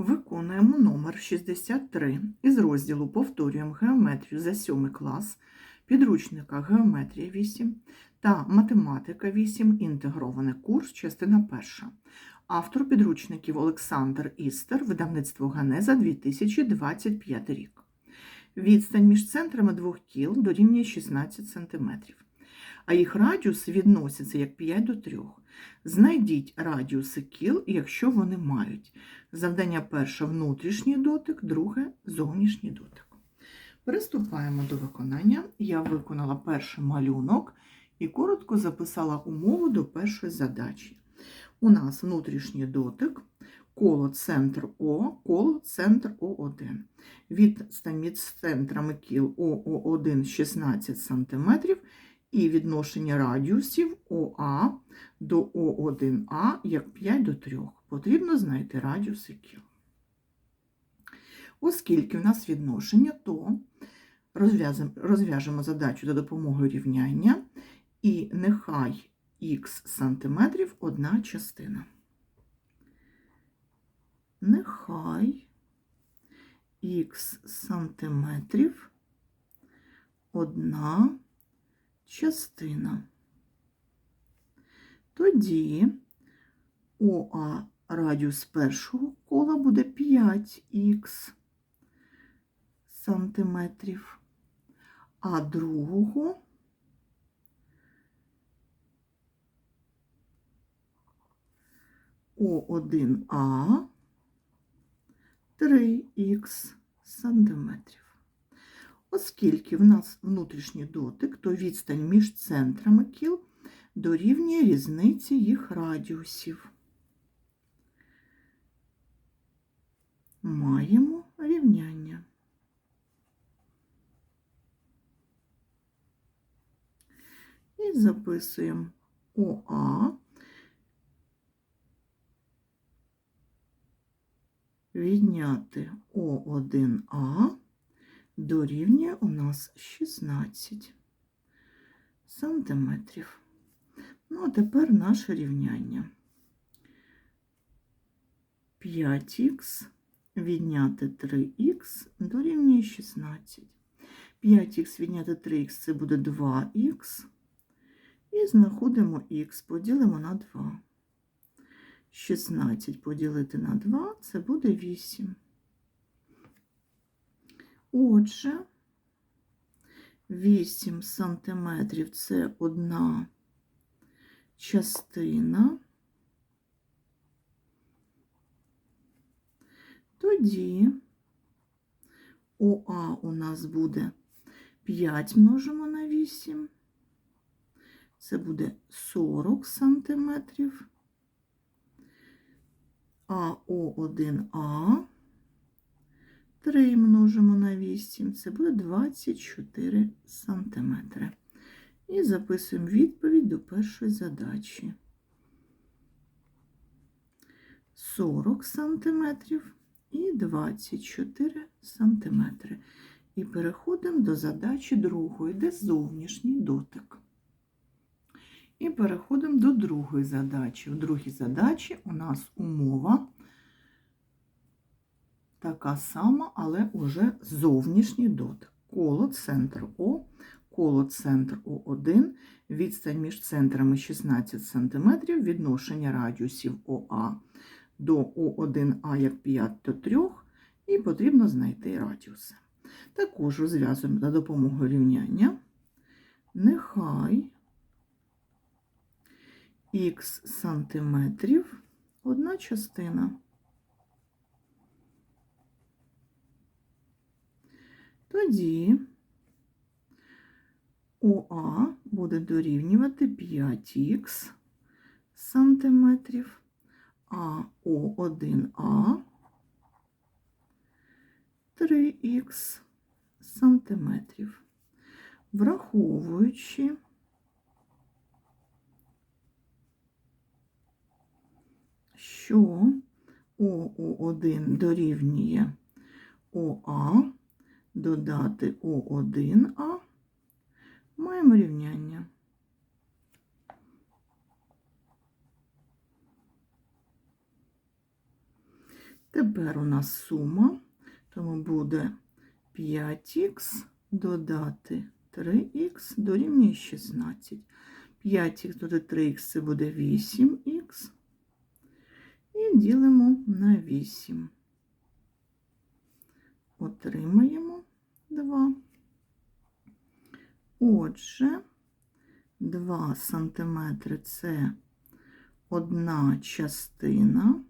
Виконуємо номер 63 із розділу Повторюємо геометрію за 7 клас, підручника Геометрія 8 та Математика 8. Інтегрований курс, частина 1. Автор підручників Олександр Істер, видавництво Ганеза 2025 рік. Відстань між центрами двох кіл дорівнює 16 см, а їх радіус відноситься як 5 до 3. Знайдіть радіуси кіл, якщо вони мають. Завдання перше внутрішній дотик, друге зовнішній дотик. Приступаємо до виконання. Я виконала перший малюнок і коротко записала умову до першої задачі. У нас внутрішній дотик, коло центр О, коло центр О1. Відстань між центрами кіл ОО1 16 см і відношення радіусів ОА до О1А як 5 до 3. Потрібно знайти радіуси кіл. Оскільки в нас відношення, то розв'яжемо задачу за допомогою рівняння, і нехай х сантиметрів одна частина. Нехай х сантиметрів одна частина. Тоді ОА радіус першого кола буде 5х сантиметрів, а другого О1А 3х сантиметрів. Оскільки в нас внутрішній дотик, то відстань між центрами кіл дорівнює різниці їх радіусів. Маємо рівняння. І записуємо ОА відняти О1А дорівнює у нас 16 сантиметрів. Ну, а тепер наше рівняння. 5х відняти 3х дорівнює 16. 5х відняти 3х це буде 2х. І знаходимо х, поділимо на 2. 16 поділити на 2 це буде 8. Отже, 8 сантиметрів це одна частина. Тоді ОА у нас буде 5 множимо на 8. Це буде 40 сантиметрів. А О1А 3 множимо на 8, це буде 24 сантиметри. І записуємо відповідь до першої задачі. 40 сантиметрів і 24 сантиметри. І переходимо до задачі другої, де зовнішній дотик. І переходимо до другої задачі. В другій задачі у нас умова така сама, але уже зовнішній дотик. Коло центр О, коло центр О1, відстань між центрами 16 см, відношення радіусів ОА до О1А як 5 до 3, і потрібно знайти радіуси. Також розв'язуємо за допомогою рівняння. Нехай х сантиметрів одна частина. Тоді ОА буде дорівнювати 5х сантиметрів, а О1А 3х сантиметрів, враховуючи що ОО1 дорівнює ОА, додати О1А, маємо рівняння. Тепер у нас сума, тому буде 5х додати 3х дорівнює 16. 5х додати 3х це буде 8х. І ділимо на 8. Отримаємо 2. Отже, 2 сантиметри це одна частина.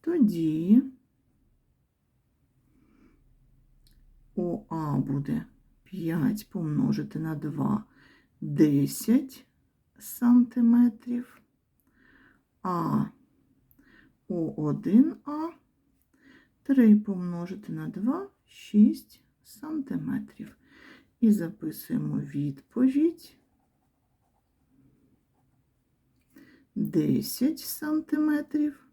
Тоді ОА буде 5 помножити на 2 10 сантиметрів, а О1А 3 помножити на 2 6 сантиметрів. І записуємо відповідь 10 сантиметрів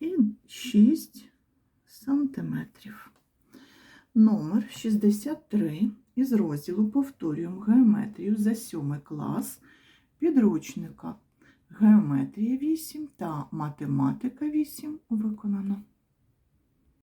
і 6 сантиметрів. Номер 63 із розділу Повторюємо геометрію за 7 клас підручника Геометрія 8 та Математика 8 виконано.